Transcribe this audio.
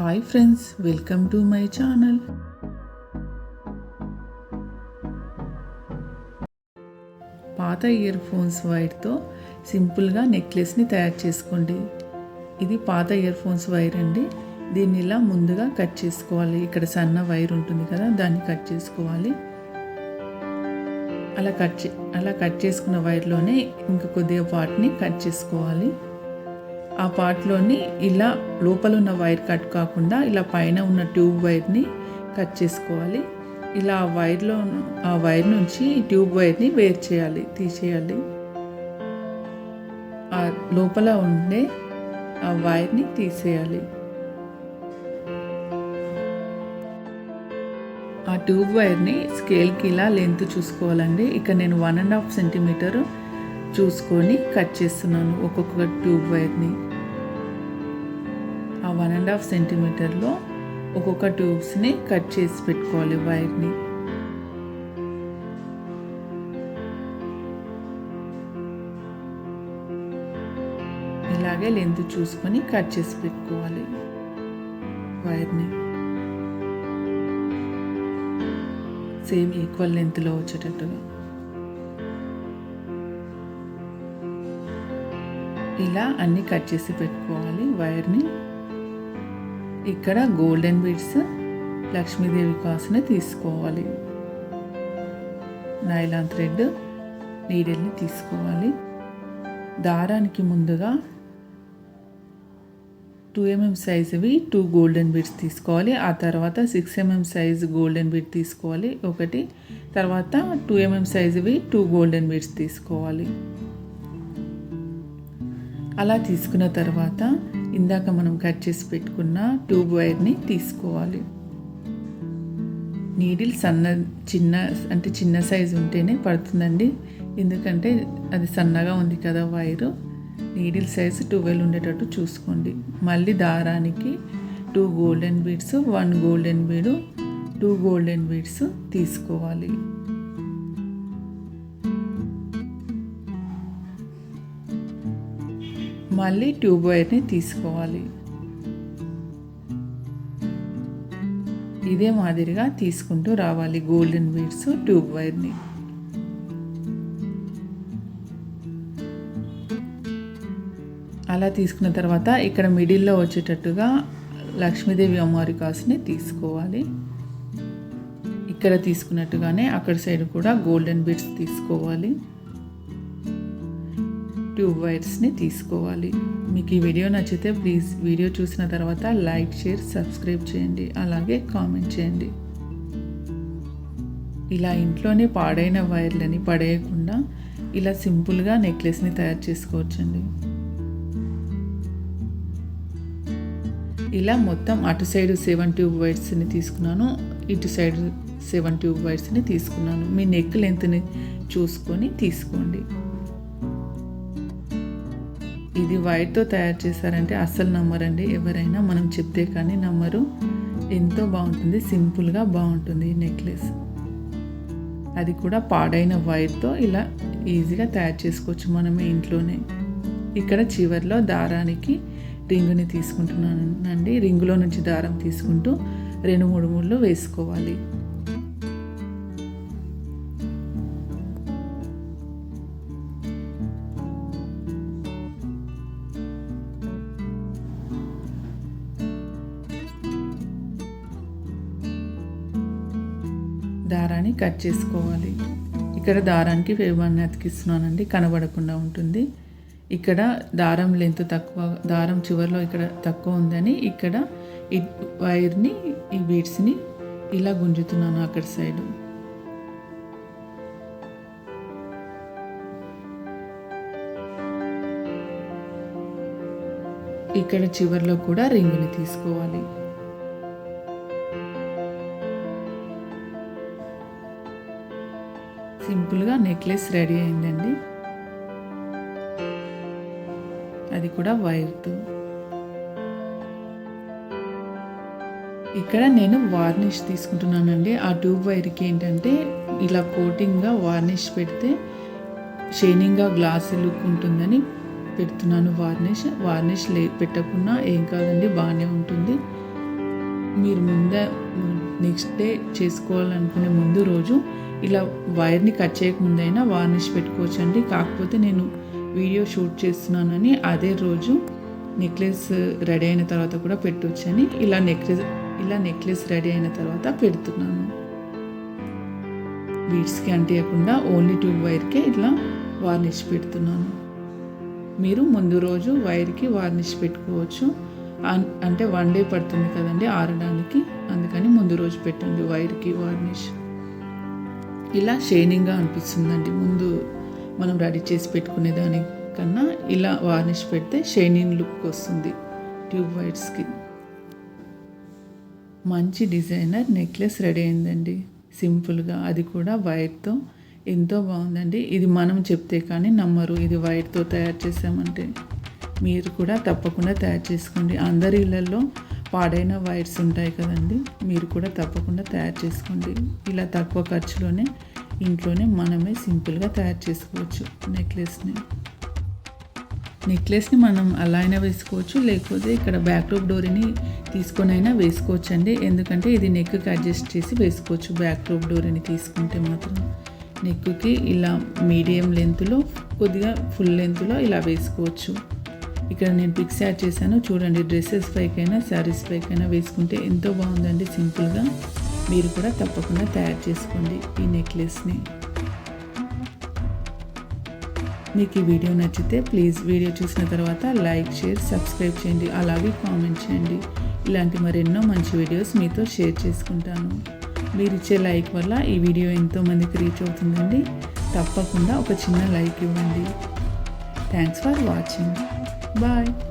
Hi friends welcome to my channel పాత earphones వైర్తో సింపుల్గా నెక్లెస్ని తయారు చేసుకోండి. ఇది పాత ఇయర్ ఫోన్స్ వైర్ అండి. దీన్ని ఇలా ముందుగా కట్ చేసుకోవాలి. ఇక్కడ సన్న వైర్ ఉంటుంది కదా దాన్ని కట్ చేసుకోవాలి. అలా కట్ చే అలా కట్ చేసుకున్న వైర్లోనే ఇంక కొద్దిగా వాటిని కట్ చేసుకోవాలి. ఆ పార్ట్లోని ఇలా లోపల ఉన్న వైర్ కట్ కాకుండా ఇలా పైన ఉన్న ట్యూబ్ వైర్ని కట్ చేసుకోవాలి. ఇలా ఆ వైర్లో ఆ వైర్ నుంచి ట్యూబ్ వైర్ని వేరు చేయాలి తీసేయాలి. ఆ లోపల ఉండే ఆ వైర్ని తీసేయాలి. ఆ ట్యూబ్ వైర్ని స్కేల్కి ఇలా లెంత్ చూసుకోవాలండి. ఇక్కడ నేను వన్ అండ్ హాఫ్ సెంటీమీటర్ చూసుకొని కట్ చేస్తున్నాను ఒక్కొక్క ట్యూబ్ వైర్ని. వన్ అండ్ హాఫ్ సెంటీమీటర్లో ఒక్కొక్క ట్యూబ్స్ని కట్ చేసి పెట్టుకోవాలి వైర్ని. ఇలాగే లెంత్ చూసుకొని కట్ చేసి పెట్టుకోవాలి వైర్ని. సేమ్ ఈక్వల్ లెంత్లో వచ్చేటట్టుగా. ఇలా అన్నీ కట్ చేసి పెట్టుకోవాలి వైర్ని. ఇక్కడ గోల్డెన్ బీడ్స్ లక్ష్మీదేవి కాసుని తీసుకోవాలి. నైలాన్ థ్రెడ్ నీడల్ని తీసుకోవాలి. దారానికి ముందుగా టూ ఎంఎం సైజువి టూ గోల్డెన్ బీడ్స్ తీసుకోవాలి. ఆ తర్వాత six MM size golden bead తీసుకోవాలి. ఒకటి. తర్వాత టూ ఎంఎం సైజువి టూ గోల్డెన్ బీడ్స్ తీసుకోవాలి. అలా తీసుకున్న తర్వాత ఇందాక మనం కట్ చేసి పెట్టుకున్న ట్యూబ్ వైర్ని తీసుకోవాలి. నీడిల్ సన్న చిన్న అంటే చిన్న సైజు ఉంటేనే పడుతుందండి. ఎందుకంటే అది సన్నగా ఉంది కదా వైరు. నీడిల్ సైజు ట్వెల్వ్ ఉండేటట్టు చూసుకోండి. మళ్ళీ దారానికి two golden beads one golden bead two golden beads తీసుకోవాలి. మళ్ళీ ట్యూబ్ వైర్ని తీసుకోవాలి. ఇదే మాదిరిగా తీసుకుంటూ రావాలి గోల్డెన్ బీడ్స్ ట్యూబ్ వైర్ని. అలా తీసుకున్న తర్వాత ఇక్కడ మిడిల్లో వచ్చేటట్టుగా లక్ష్మీదేవి అమ్మవారి కాసుని తీసుకోవాలి. ఇక్కడ తీసుకున్నట్టుగానే అక్కడ సైడ్ కూడా గోల్డెన్ బీడ్స్ తీసుకోవాలి. ట్యూబ్ వైర్స్ని తీసుకోవాలి. మీకు ఈ వీడియో నచ్చితే ప్లీజ్ వీడియో చూసిన తర్వాత లైక్ షేర్ సబ్స్క్రైబ్ చేయండి. అలాగే కామెంట్ చేయండి. ఇలా ఇంట్లోనే పాడైన వైర్లని పడేయకుండా ఇలా సింపుల్గా నెక్లెస్ని తయారు చేసుకోవచ్చండి. ఇలా మొత్తం అటు సైడ్ సెవెన్ ట్యూబ్ వైర్స్ని తీసుకున్నాను ఇటు సైడ్ సెవెన్ ట్యూబ్ వైర్స్ని తీసుకున్నాను. మీ నెక్ లెంత్ని చూసుకొని తీసుకోండి. ఇది వైట్తో తయారు చేశారంటే అస్సలు నమ్మరండి. ఎవరైనా మనం చెప్తే కానీ నమ్మరు. ఎంతో బాగుంటుంది. సింపుల్గా బాగుంటుంది ఈ నెక్లెస్ అది కూడా పాడైన వైర్తో ఇలా ఈజీగా తయారు చేసుకోవచ్చు మనమే ఇంట్లోనే. ఇక్కడ చివరిలో దారానికి రింగుని తీసుకుంటున్నానండి. రింగులో నుంచి దారం తీసుకుంటూ రెండు మూడు ముళ్ళు వేసుకోవాలి. దారాన్ని కట్ చేసుకోవాలి. ఇక్కడ దారానికి ఫేబాన్ని అతికిస్తున్నానండి కనబడకుండా ఉంటుంది. ఇక్కడ దారం లెంత్ తక్కువ దారం చివరిలో ఇక్కడ తక్కువ ఉందని ఇక్కడ ఈ వైర్ని ఈ బీడ్స్ని ఇలా గుంజుతున్నాను అక్కడ సైడు. ఇక్కడ చివరిలో కూడా రింగుని తీసుకోవాలి. సింపుల్గా నెక్లెస్ రెడీ అయిందండి. అది కూడా వైర్తో ఇక్కడ నేను వార్నిష్ తీసుకుంటున్నానండి. ఆ ట్యూబ్ వైర్కి ఏంటంటే ఇలా కోటింగ్గా వార్నిష్ పెడితే షైనింగ్గా గ్లాస్ లుక్ ఉంటుందని పెడుతున్నాను వార్నిష్. వార్నిష్ లే పెట్టకుండా ఏం కాదండి బాగానే ఉంటుంది. మీరు ముందే నెక్స్ట్ డే చేసుకోవాలనుకునే ముందు రోజు ఇలా వైర్ని కట్ చేయకముందైనా వార్నిష్ పెట్టుకోవచ్చండి. కాకపోతే నేను వీడియో షూట్ చేస్తున్నానని అదే రోజు నెక్లెస్ రెడీ అయిన తర్వాత కూడా పెట్టొచ్చని ఇలా నెక్లెస్ ఇలా నెక్లెస్ రెడీ అయిన తర్వాత పెడుతున్నాను. బీడ్స్కి అంటియకుండా ఓన్లీ ట్యూబ్ వైర్కే ఇట్లా వార్నిష్ పెడుతున్నాను. మీరు ముందు రోజు వైర్కి వార్నిష్ పెట్టుకోవచ్చు. అంటే వన్ డే పడుతుంది కదండి ఆరడానికి. అందుకని ముందు రోజు పెట్టండి వైర్కి వార్నిష్. ఇలా షైనింగ్గా అనిపిస్తుందండి. ముందు మనం రెడీ చేసి పెట్టుకునే దానికన్నా ఇలా వార్నిష్ పెడితే షైనింగ్ లుక్ వస్తుంది. ట్యూబ్ వైట్స్కి మంచి డిజైనర్ నెక్లెస్ రెడీ అయిందండి. సింపుల్గా అది కూడా వైర్తో ఎంతో బాగుందండి. ఇది మనం చెప్తే కానీ నమ్మరు. ఇది వైర్తో తయారు చేసామంటే మీరు కూడా తప్పకుండా తయారు చేసుకోండి. అందరి ఇళ్ళల్లో పాడైన వైర్స్ ఉంటాయి కదండి మీరు కూడా తప్పకుండా తయారు చేసుకోండి. ఇలా తక్కువ ఖర్చులోనే ఇంట్లోనే మనమే సింపుల్గా తయారు చేసుకోవచ్చు నెక్లెస్ని. నెక్లెస్ని మనం అలా అయినా వేసుకోవచ్చు లేకపోతే ఇక్కడ బ్యాక్ రూప్ డోరీని తీసుకొని అయినా వేసుకోవచ్చు అండి ఎందుకంటే ఇది నెక్కి అడ్జస్ట్ చేసి వేసుకోవచ్చు బ్యాక్ రూప్ డోరీని తీసుకుంటే మాత్రం. నెక్కి ఇలా మీడియం లెంత్లో కొద్దిగా ఫుల్ లెంత్లో ఇలా వేసుకోవచ్చు. ఇక్కడ నేను పిక్స్ యాడ్ చేశాను. చూడండి డ్రెస్సెస్ పైకైనా శారీస్ పైకైనా వేసుకుంటే ఎంతో బాగుందండి సింపుల్గా. మీరు కూడా తప్పకుండా తయారు చేసుకోండి ఈ నెక్లెస్ని మీకు ఈ వీడియో నచ్చితే ప్లీజ్ వీడియో చూసిన తర్వాత లైక్ షేర్ సబ్స్క్రైబ్ చేయండి. అలాగే కామెంట్ చేయండి. ఇలాంటి మరెన్నో మంచి వీడియోస్ మీతో షేర్ చేసుకుంటాను. మీరు ఇచ్చే లైక్ వల్ల ఈ వీడియో ఎంతోమందికి రీచ్ అవుతుందండి. తప్పకుండా ఒక చిన్న లైక్ ఇవ్వండి. Thanks for watching Bye.